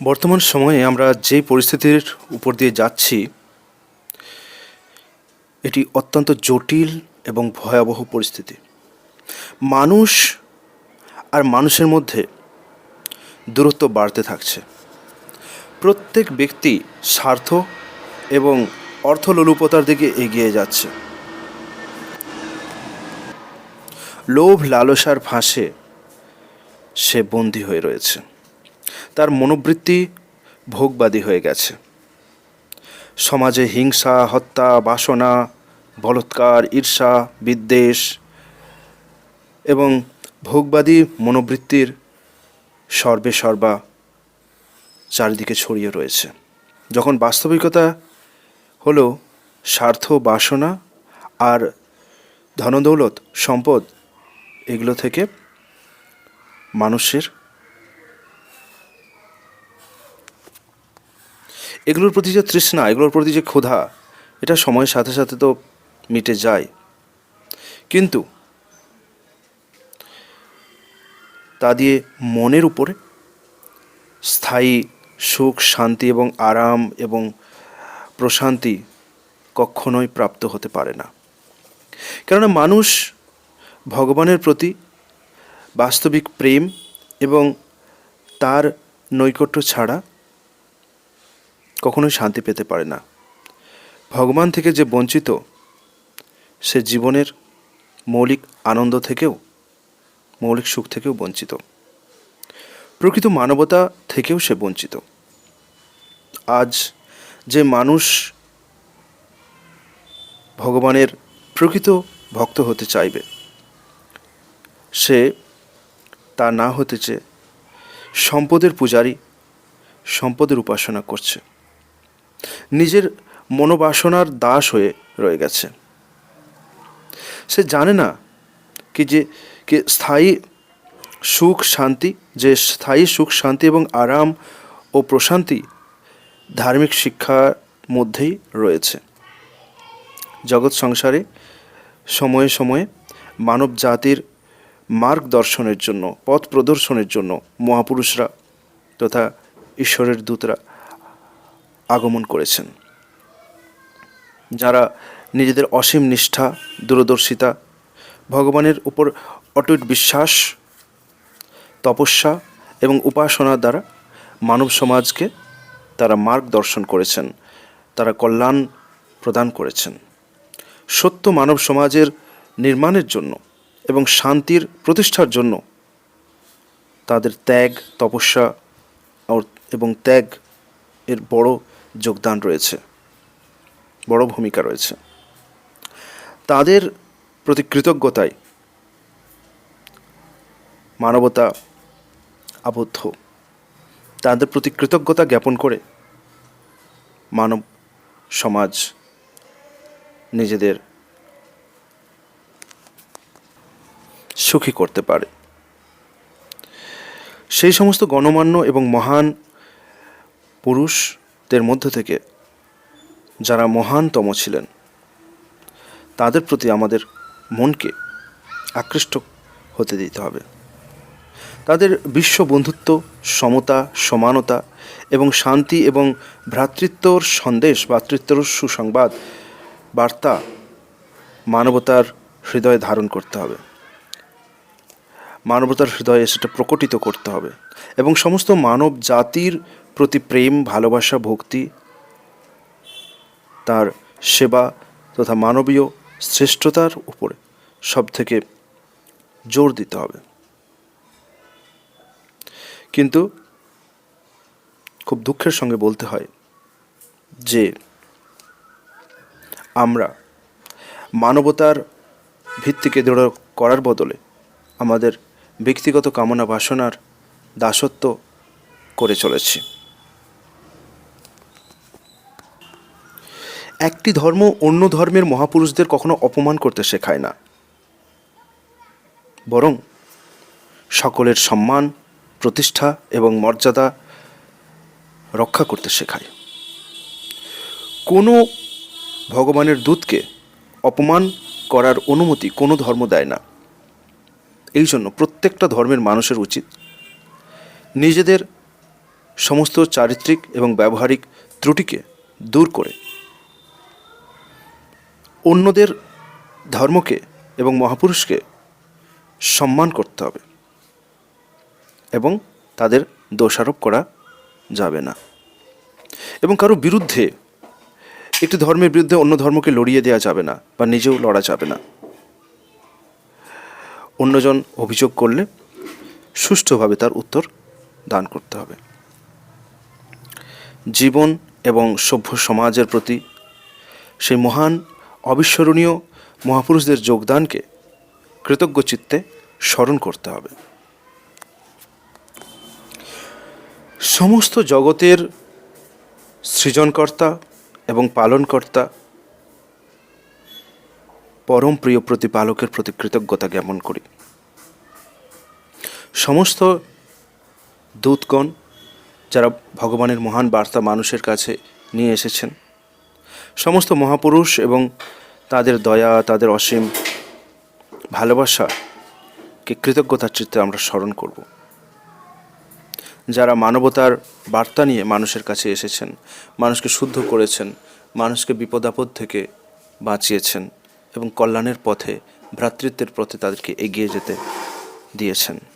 বর্তমান সময়ে আমরা যে পরিস্থিতির উপর দিয়ে যাচ্ছি, এটি অত্যন্ত জটিল এবং ভয়াবহ পরিস্থিতি। মানুষ আর মানুষের মধ্যে দূরত্ব বাড়তে থাকছে। প্রত্যেক ব্যক্তি স্বার্থ এবং অর্থলোলুপতার দিকে এগিয়ে যাচ্ছে। লোভ লালসার ফাঁসে সে বন্দী হয়ে রয়েছে। তার মনোবৃত্তি ভোগবাদী হয়ে গেছে। সমাজে হিংসা, হত্যা, বাসনা, বলৎকার, ঈর্ষা, বিদ্বেষ এবং ভোগবাদী মনোবৃত্তির সর্বে সর্বা চারিদিকে ছড়িয়ে রয়েছে। যখন বাস্তবিকতা হলো স্বার্থ, বাসনা আর ধনদৌলত, সম্পদ, এগুলো থেকে মানুষের এগুলোর প্রতি যে তৃষ্ণা, এগুলোর প্রতি যে ক্ষুধা, এটা সময়ের সাথে সাথে তো মিটে যায়। কিন্তু তা দিয়ে মনের উপরে স্থায়ী সুখ, শান্তি এবং আরাম এবং প্রশান্তি কখনোই প্রাপ্ত হতে পারে না। কেননা মানুষ ভগবানের প্রতি বাস্তবিক প্রেম এবং তার নৈকট্য ছাড়া কখনোই শান্তি পেতে পারে না। ভগবান থেকে যে বঞ্চিত, সে জীবনের মৌলিক আনন্দ থেকেও, মৌলিক সুখ থেকেও বঞ্চিত। প্রকৃত মানবতা থেকেও সে বঞ্চিত। আজ যে মানুষ ভগবানের প্রকৃত ভক্ত হতে চাইবে, সে তা না হতে চেয়ে সম্পদের পূজারী, সম্পদের উপাসনা করছে। নিজের মনোবাসনার দাস হয়ে রয়ে গেছে। সে জানে না কি যে, কি স্থায়ী সুখ, শান্তি, যে স্থায়ী সুখ, শান্তি এবং আরাম ও প্রশান্তি ধার্মিক শিক্ষার মধ্যেই রয়েছে। জগৎ সংসারে সময়ে সময়ে মানব জাতির মার্গদর্শনের জন্য, পথ প্রদর্শনের জন্য মহাপুরুষরা তথা ঈশ্বরের দূতরা আগমন করেছেন। যারা নিজেদের অসীম নিষ্ঠা, দূরদর্শিতা, ভগবানের উপর অটুট বিশ্বাস, তপস্যা এবং উপাসনার দ্বারা মানব সমাজকে তারা মার্গদর্শন করেছেন, তারা কল্যাণ প্রদান করেছেন। সত্য মানব সমাজের নির্মাণের জন্য এবং শান্তির প্রতিষ্ঠার জন্য তাদের ত্যাগ, তপস্যা এবং ত্যাগ এর বড় যোগদান রয়েছে, বড় ভূমিকা রয়েছে। তাদের প্রতি কৃতজ্ঞতায় মানবতা আবদ্ধ। তাদের প্রতি কৃতজ্ঞতা জ্ঞাপন করে মানব সমাজ নিজেদের সুখী করতে পারে। সেই সমস্ত গণমান্য এবং মহান পুরুষদের মধ্য থেকে যারা মহানতম ছিলেন, তাদের প্রতি আমাদের মনকে আকৃষ্ট হতে দিতে হবে। তাদের বিশ্ব বন্ধুত্ব, সমতা, সমানতা এবং শান্তি এবং ভ্রাতৃত্বর সন্দেশ, ভ্রাতৃত্বর সুসংবাদ, বার্তা মানবতার হৃদয়ে ধারণ করতে হবে। মানবতার হৃদয়ে সেটা প্রকটিত করতে হবে এবং সমস্ত মানব জাতির প্রতি প্রেম, ভালোবাসা, ভক্তি, তার সেবা তথা মানবীয় শ্রেষ্ঠতার উপরে সব থেকে জোর দিতে হবে। কিন্তু খুব দুঃখের সঙ্গে বলতে হয় যে আমরা মানবতার ভিত্তিকে দৃঢ় করার বদলে আমাদের ব্যক্তিগত কামনা বাসনার দাসত্ব করে চলেছি। একটি ধর্ম অন্য ধর্মের মহাপুরুষদের কখনো অপমান করতে শেখায় না। বরং সকলের সম্মান, প্রতিষ্ঠা এবং মর্যাদা রক্ষা করতে শেখায়। কোনো ভগবানের দূতকে অপমান করার অনুমতি কোনো ধর্ম দেয় না। এই জন্য প্রত্যেকটা ধর্মের মানুষের উচিত নিজেদের সমস্ত চারিত্রিক এবং ব্যবহারিক ত্রুটিকে দূর করে অন্যদের ধর্মকে এবং মহাপুরুষকে সম্মান করতে হবে এবং তাদের দোষারোপ করা যাবে না। এবং কারও বিরুদ্ধে, একটি ধর্মের বিরুদ্ধে অন্য ধর্মকে লড়িয়ে দেওয়া যাবে না বা নিজেও লড়া যাবে না। অন্যজন অভিযোগ করলে সুষ্ঠুভাবে তার উত্তর দান করতে হবে। জীবন এবং সভ্য সমাজের প্রতি সেই মহান অবিস্মরণীয় মহাপুরুষদের যোগদানকে কৃতজ্ঞ চিত্তে স্মরণ করতে হবে। সমস্ত জগতের সৃজনকর্তা এবং পালনকর্তা পরম প্রিয় প্রতিপালকের প্রতি কৃতজ্ঞতা জ্ঞাপন করি। সমস্ত দূতগণ যারা ভগবানের মহান বার্তা মানুষের কাছে নিয়ে এসেছেন সমস্ত মহাপুরুষ এবং তাদের দয়া, তাদের অসীম ভালোবাসাকে কৃতজ্ঞতার চিত্তে আমরা স্মরণ করব। যারা মানবতার বার্তা নিয়ে মানুষের কাছে এসেছেন, মানুষকে শুদ্ধ করেছেন, মানুষকে বিপদাপদ থেকে বাঁচিয়েছেন এবং কল্যাণের পথে ভ্রাতৃত্বের পথে তাদেরকে এগিয়ে যেতে দিয়েছেন।